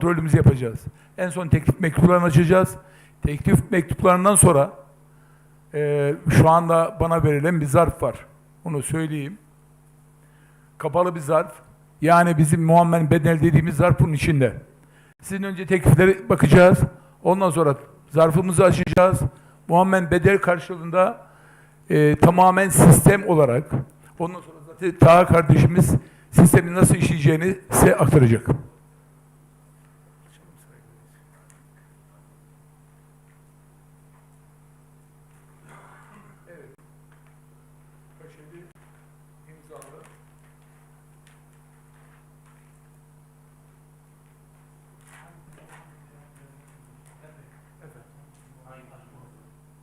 kontrolümüzü yapacağız. En son teklif mektuplarını açacağız. Teklif mektuplarından sonra e, şu anda bana verilen bir zarf var. Onu söyleyeyim. Kapalı bir zarf. Yani bizim muammen bedel dediğimiz zarf bunun içinde. Sizin önce tekliflere bakacağız. Ondan sonra zarfımızı açacağız. Muammen bedel karşılığında e, tamamen sistem olarak ondan sonra zaten Taha kardeşimiz sistemin nasıl işleyeceğini size aktaracak. 7 imzalı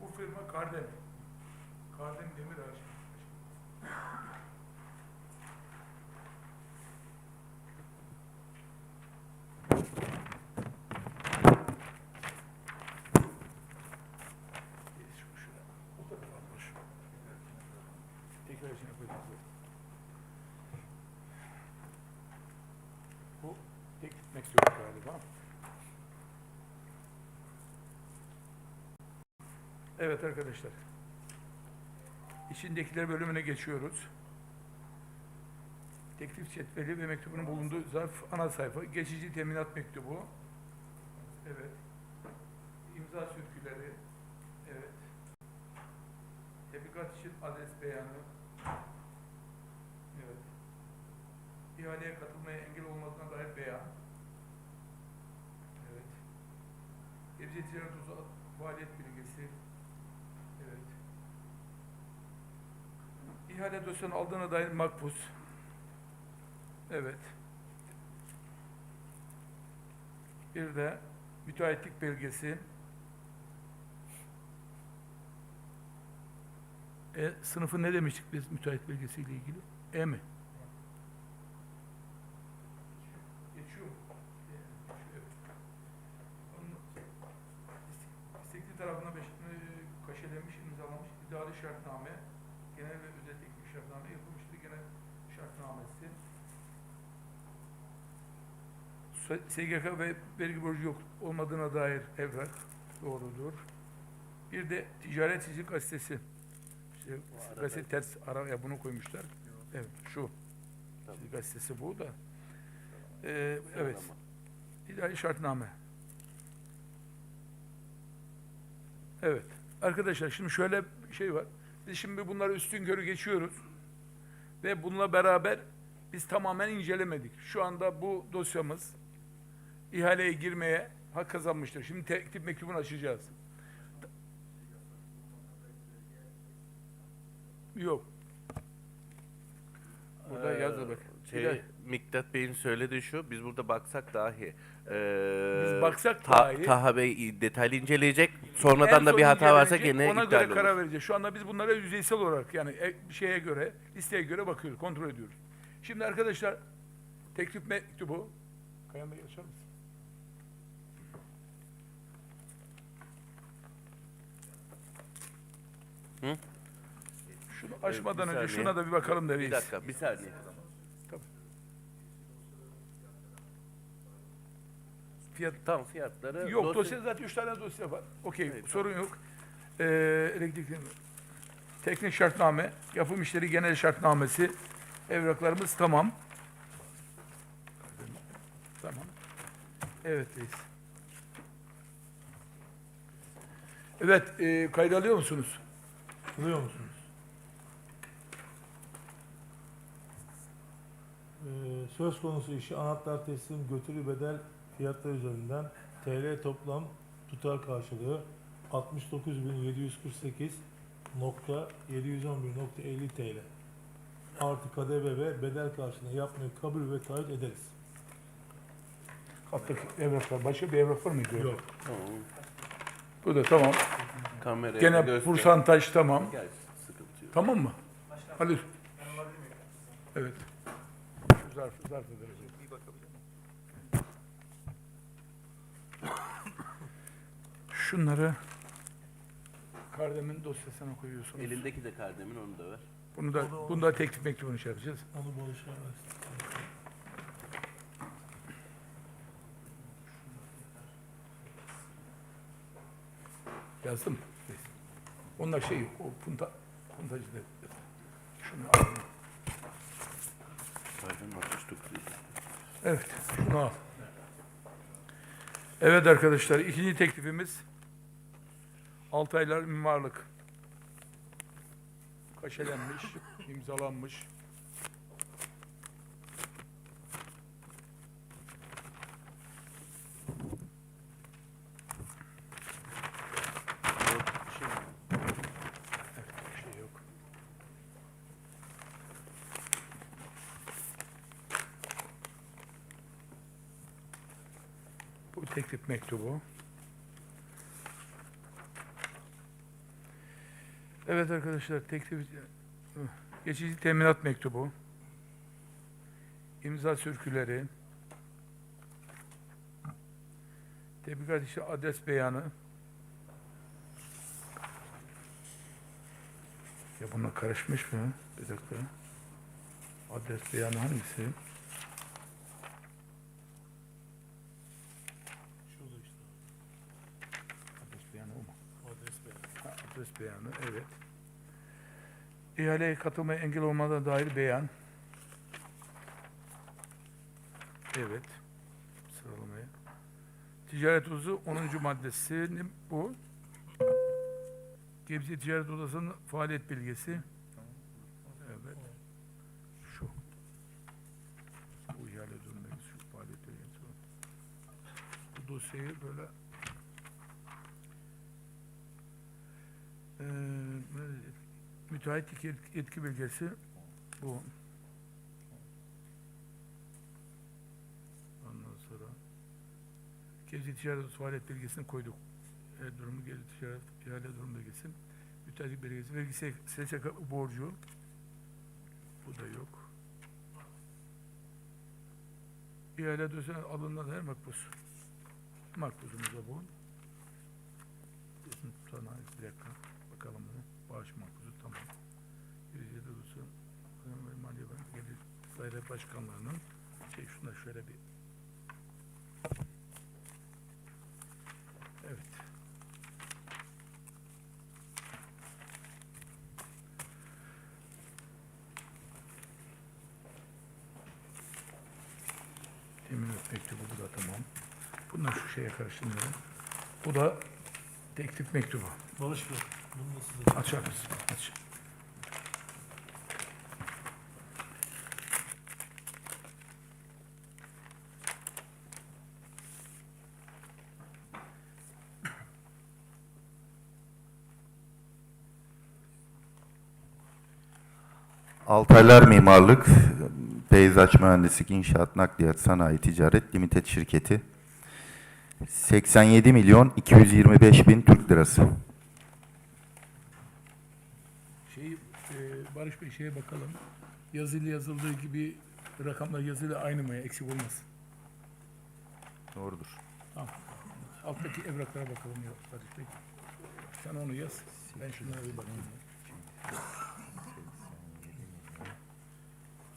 Bu firma Kardem. Kardem Demirağ. Evet arkadaşlar. İçindekiler bölümüne geçiyoruz. Teklif cetveli ve mektubunun bulunduğu zarf ana sayfa. Geçici teminat mektubu. Evet. İmza sürküleri. Evet. Tebligat için adres beyanı. Evet. İhaleye katılmaya engel olmadığına dair beyan. Evet. Ticaret Uzağı faaliyet bilgisi. Evet. İhale dosyanın aldığına dair makbuz. Evet. Bir de müteahhitlik belgesi. E, sınıfı ne demiştik biz müteahhit belgesiyle ilgili? E mi? Geçiyor mu? İstekli tarafına beş, e, kaşelemiş, imzalamış idari şartname, genel ve özel teknik şartname yapılmıştır. Genel şartnamesi. S- SGK ve vergi borcu yok olmadığına dair evrak doğrudur. Bir de ticaret fizik gazetesi. İşte gazete ters araya bunu koymuşlar. Evet şu. Fizik gazetesi bu da. Ee, evet. İdari şartname. Evet. Arkadaşlar şimdi şöyle bir şey var. Biz şimdi bunları üstün körü geçiyoruz. Ve bununla beraber biz tamamen incelemedik. Şu anda bu dosyamız ihaleye girmeye hak kazanmıştır. Şimdi teklif mektubunu açacağız. Yok. Burada Ee, yazılı. Şey, Bir de- Miktat Bey'in söylediği şu, biz burada baksak dahi. eee, Biz baksak Ta- dahi- Taha Bey detaylı inceleyecek. En Sonradan da bir hata varsa gene ona göre olur. karar vereceğiz. Şu anda biz bunlara yüzeysel olarak yani e- şeye göre, listeye göre bakıyoruz, kontrol ediyoruz. Şimdi arkadaşlar teklif mektubu Kayan Bey açar mısın? Hı? Şunu açmadan bir önce şuna da bir bakalım da Bir reis. dakika, bir saniye. Fiyat Tamam fiyatları. Yok dosya- zaten üç tane dosya var. Okey Evet, sorun yok. Ee, elektrik teknik şartname, yapım işleri genel şartnamesi, evraklarımız tamam. Tamam. Evet reis. Evet, e, kayıt alıyor musunuz? Duyuyor musunuz? Ee, söz konusu işi anahtar teslim götürü bedel fiyatlar üzerinden TL toplam tutar karşılığı 69.748 nokta 711.50 TL artı KDV ve bedel karşılığında yapmayı kabul ve taahhüt ederiz. Alttaki evraklar. Başka bir evrak var mıydı? Yok. Tamam. Bu da tamam. Kameraya Gene göster. pursantaj tamam. Gel, sıkıntı yok. Tamam mı? Hadi. Evet. Şu zarf, zarf ederiz. Şunları Kardem'in dosyasına koyuyorsunuz. Elindeki de kardemin onu da ver. Bunu da, bunu da teklif mektubunu şey yapacağız. Onu versin. Yazdım mı? Onlar şey, o punta, puntacı da. Şunu al. Evet, şunu al. Evet arkadaşlar, ikinci teklifimiz Altaylar mimarlık. Kaşelenmiş, imzalanmış. Yok, şey, Evet, bir şey yok. Bu teklif mektubu. Evet arkadaşlar teklif geçici teminat mektubu. imza sürküleri. Tebligat işte adres beyanı. Ya bunlar karışmış mı? Bir dakika. Adres beyanı hangisi? Şurada işte. Adres beyanı o mu? Adres beyanı. Adres beyanı, evet. İhaleye katılmaya engel olmadan dair beyan. Evet. Sıralamaya. Ticaret Odası 10. maddesi ne bu? Gebze Ticaret Odası'nın faaliyet bilgisi. Evet. Şu. Bu ihale durumundaki şu faaliyet bilgisi. Bu dosyayı böyle Ee, müteahhitlik yet- yetki belgesi bu. Ondan sonra Gebze Ticaret faaliyet belgesini koyduk. E, durumu Gebze Ticaret ihale durum belgesi. Müteahhitlik belgesi, vergi S- SSK borcu. Bu da yok. İhale dosyasına alınan her makbuz. Makbuzumuz da bu. Tutanağı bir dakika. Bakalım bunu. Bağış makbuzu tamam. Yüzde dolusu Kadın ve Maliye Gelir Daire Başkanlarının şey şuna şöyle bir Evet. Teminat mektubu bu da tamam. Bunlar şu şeye karıştırmayalım. Bu da teklif mektubu. Barış bunu da size Açar mısın? Aç. Altaylar Mimarlık, Peyzaj Mühendislik, İnşaat, Nakliyat, Sanayi, Ticaret Limited şirketi. 87 milyon 225 bin Türk lirası. Şey, e, Barış Bey şeye bakalım. Yazılı yazıldığı gibi rakamlar yazılı aynı mı? Eksik olmasın. Doğrudur. Tamam. Alttaki evraklara bakalım ya Barış Bey. Sen onu yaz. Ben şunlara bir bakayım.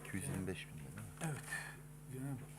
225 bin lira. Evet. Cenab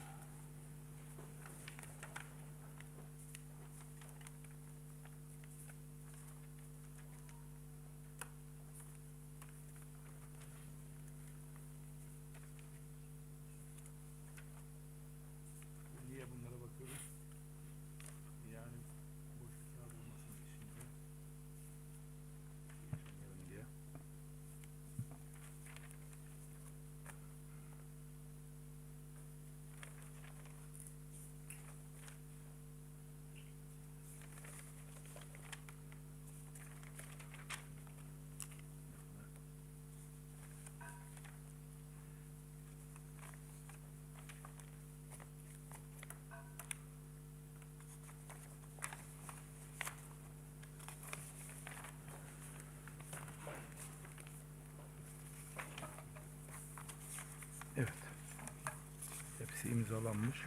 imzalanmış.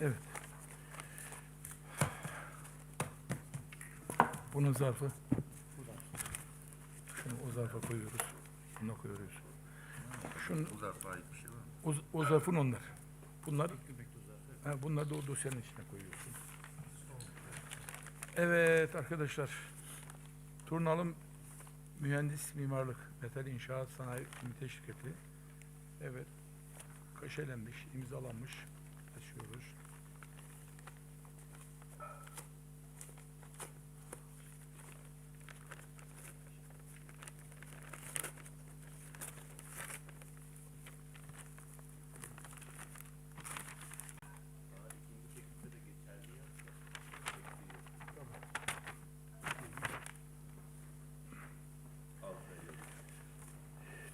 Evet. Bunun zarfı. Şunu o zarfa koyuyoruz. Buna koyuyoruz. Şunu, Uzatma ait bir şey var mı? o, o zarfın onlar. Bunlar, ha, bunlar da o dosyanın içine koyuyorsun. Evet arkadaşlar. Turnalım Mühendis Mimarlık Metal İnşaat Sanayi Limite Şirketi. Evet. Köşelenmiş, imzalanmış. Açıyoruz.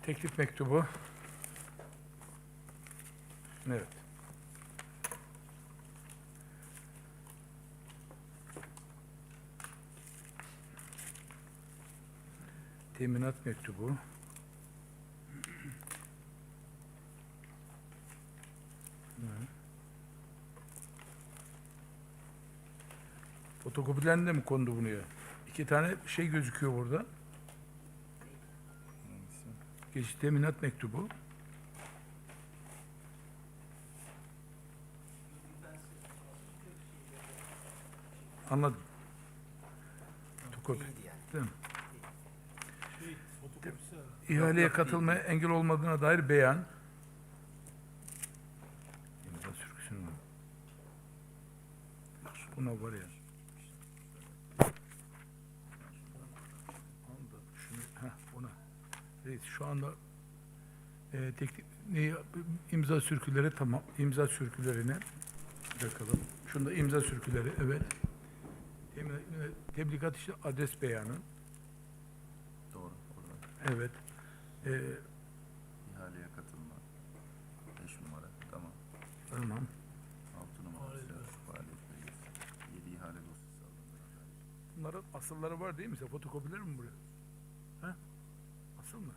Teklif mektubu. Evet. Teminat mektubu. Fotokopilerinde mi kondu bunu ya? İki tane şey gözüküyor burada. Geçici teminat mektubu. Anladım. Fotokopi. Değil mi? İhaleye katılmaya engel olmadığına dair beyan. Buna var ya. Reis şu anda e, teknik, ne, imza sürküleri tamam. İmza sürkülerine bakalım. Şunda imza sürküleri evet. Tebligat işte adres beyanı. Evet. E, İhaleye katılma. 5 numara. Tamam. tamam. 6 numara. Faaliyet silah, Faaliyet belgesi. 7 ihale dosyası alındı. Bunların asılları var değil mi? Sen fotokopiler mi buraya? He? Asıl mı?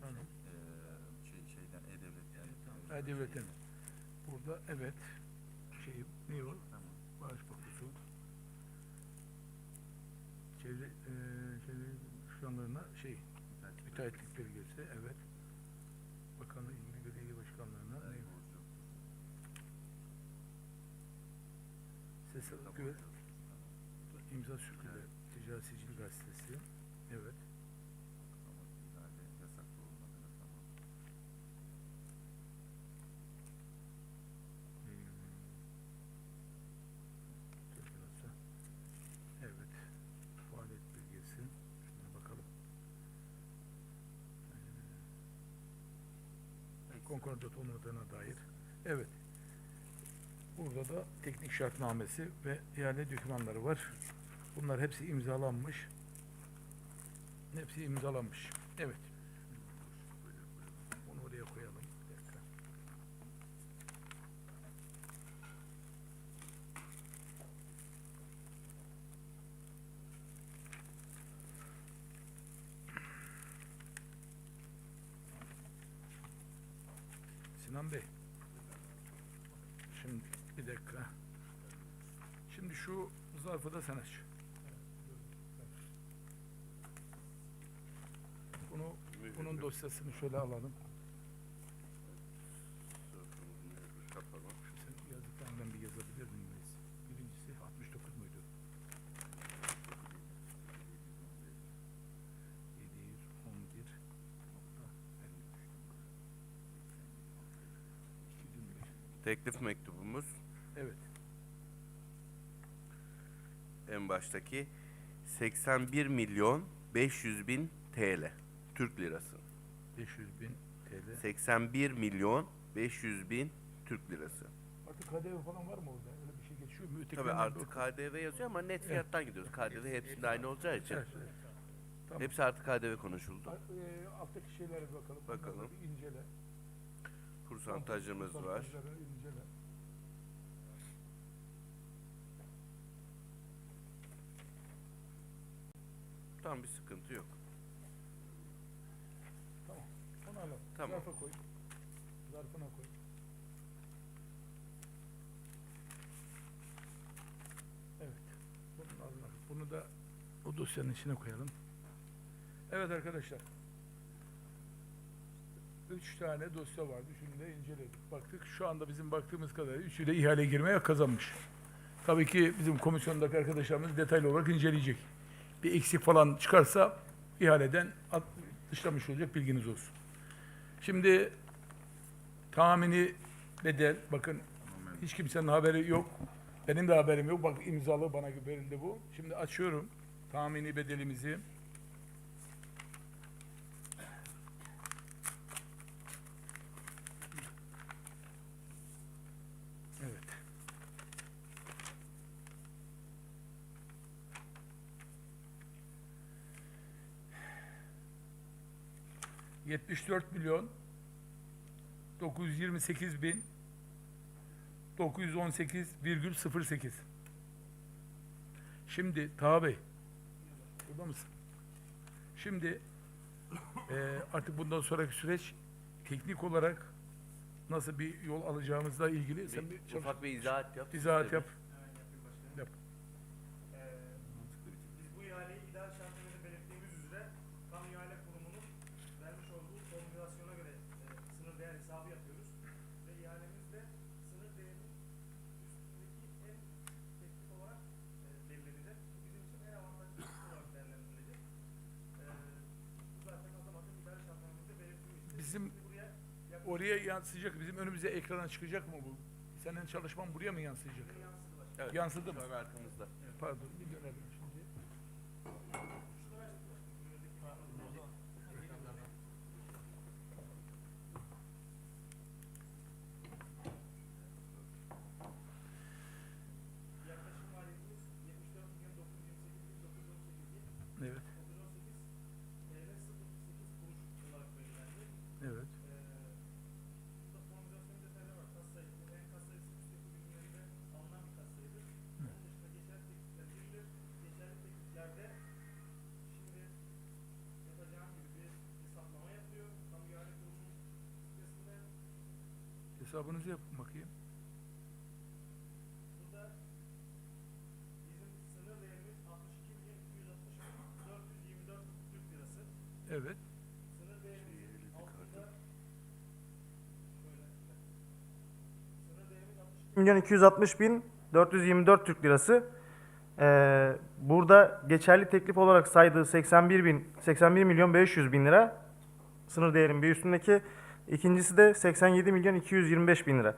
Tamam. Ee, şey, şeyden E-Devlet'ten. Ha, devletin. Burada evet. Şey ne o? Başkanlarına şey, müteahhitlik belgesi, evet. Bakanlık ilgili belediye başkanlarına ne? Ses güven, imza sürgüleri, Ticaret Konkordat olmadığına dair. Evet. Burada da teknik şartnamesi ve ihale dokümanları var. Bunlar hepsi imzalanmış. Hepsi imzalanmış. Evet. Sinan Bey. Şimdi bir dakika. Şimdi şu zarfı da sen aç. Bunu bunun dosyasını şöyle alalım. Teklif mektubumuz Evet. en baştaki 81 milyon 500 bin TL. Türk lirası. 500 bin TL. 81 milyon 500 bin Türk lirası. Artık KDV falan var mı orada? Öyle bir şey geçiyor mu? Tabii Ötekilerden artık KDV yazıyor ama net fiyattan gidiyoruz. KDV hepsinde aynı olacağı için. Evet, evet. Tamam. Hepsi artık KDV konuşuldu. E, alttaki şeylere bakalım. Bakalım. bir incele. Kursantajımız var. Tam bir sıkıntı yok. Tamam. Onu alalım. Tamam. Zarfa koy. Zarfına koy. Evet. Adına. Bunu da o dosyanın içine koyalım. Evet arkadaşlar. Üç tane dosya vardı. Üçünü de inceledik. Baktık. Şu anda bizim baktığımız kadarıyla üçü de ihale girmeye kazanmış. Tabii ki bizim komisyondaki arkadaşlarımız detaylı olarak inceleyecek. Bir eksik falan çıkarsa ihaleden at, dışlamış olacak bilginiz olsun. Şimdi tahmini bedel bakın hiç kimsenin haberi yok. Benim de haberim yok. Bak imzalı bana verildi bu. Şimdi açıyorum tahmini bedelimizi. 74 milyon 928 bin 918,08 Şimdi Taha Bey burada mısın? Şimdi e, artık bundan sonraki süreç teknik olarak nasıl bir yol alacağımızla ilgili bir, sen bir ufak bir izahat yap. izahat yap. Bizim oraya yansıyacak, bizim önümüze ekrana çıkacak mı bu? Senin çalışman buraya mı yansıyacak? Evet, Yansıdı mı? arkamızda. Pardon, bir dönelim Hesabınızı yapın bakayım. burada bizim sınır değerimiz 62 milyon 260 bin 424 Türk lirası. Evet. Sınır altında değerimiz 62 milyon 260 bin 424 Türk lirası. Ee, burada geçerli teklif olarak saydığı 81 bin 81 milyon 500 bin lira sınır değerin bir üstündeki. İkincisi de 87 milyon 225 bin lira.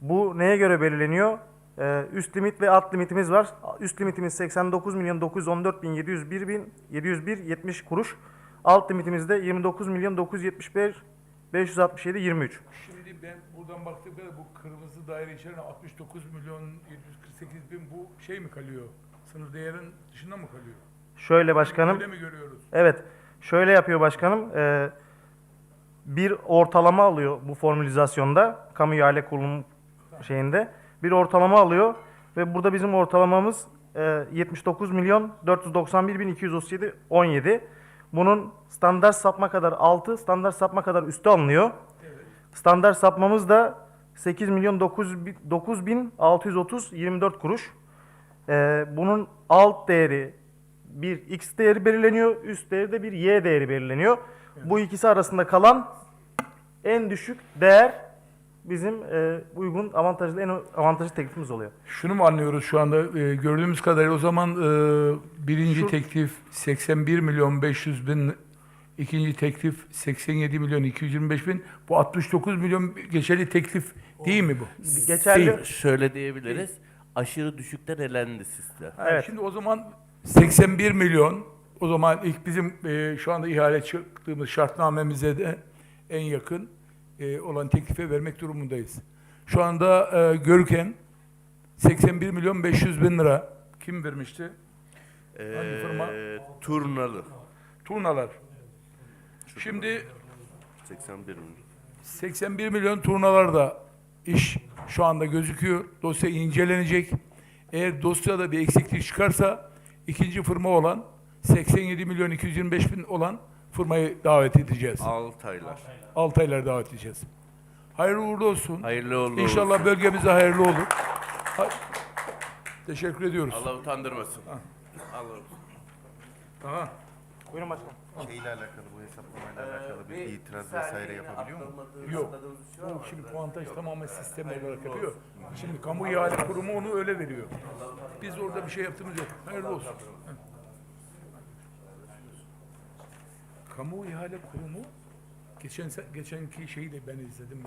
Bu neye göre belirleniyor? Ee, üst limit ve alt limitimiz var. Üst limitimiz 89 milyon 914 bin 701 bin 701 70 kuruş. Alt limitimiz de 29 milyon 975 567 23. Şimdi ben buradan baktığımda bu kırmızı daire içerisinde 69 milyon 748 bin bu şey mi kalıyor? Sınır değerin dışında mı kalıyor? Şöyle başkanım. Öyle mi görüyoruz? Evet. Şöyle yapıyor başkanım. Ee, bir ortalama alıyor bu formülizasyonda. Kamu ihale kurulumu şeyinde. Bir ortalama alıyor. Ve burada bizim ortalamamız e, 79 milyon 491 bin 237 17. Bunun standart sapma kadar 6, standart sapma kadar üstü alınıyor. Standart sapmamız da 8 milyon 9 bin- 9 bin 630 24 kuruş. Ee, bunun alt değeri bir x değeri belirleniyor, üst değeri de bir y değeri belirleniyor. Bu ikisi arasında kalan en düşük değer bizim e, uygun avantajlı en avantajlı teklifimiz oluyor. Şunu mu anlıyoruz şu anda e, gördüğümüz kadarıyla o zaman e, birinci Şu- teklif 81 milyon 500 bin, ikinci teklif 87 milyon 225 bin, bu 69 milyon geçerli teklif değil mi bu? Geçerli Değil, şöyle diyebiliriz. Aşırı düşükten elendi sizde. Ha, Evet. Şimdi o zaman 81 milyon, o zaman ilk bizim e, şu anda ihale çıktığımız şartnamemize de en yakın e, olan teklife vermek durumundayız. Şu anda e, Görüken 81 milyon 500 bin lira kim vermişti? Hangi firma? Ee, turnalı. Turnalar. Şimdi 81 milyon. 81 milyon turnalarda iş şu anda gözüküyor. Dosya incelenecek. Eğer dosyada bir eksiklik çıkarsa ikinci firma olan 87 milyon 225 bin olan firmayı davet edeceğiz. Altaylar. Altaylar davet edeceğiz. Hayırlı uğurlu olsun. Hayırlı uğurlu İnşallah olsun. bölgemize hayırlı olur. Ha- Teşekkür ediyoruz. Allah utandırmasın. Allah Aha. Buyurun başkanım. Şeyle alakalı bu hesaplamayla Ee, alakalı bir bir itiraz vesaire yapabiliyor mu? Yok. şey Bu şimdi puantaj tamamen sistem olarak yapıyor. Şimdi kamu ihale kurumu onu öyle veriyor. Biz orada bir şey yaptığımız yok. Hayırlı olsun. Kamu ihale kurumu geçen geçenki şeyi de ben izledim.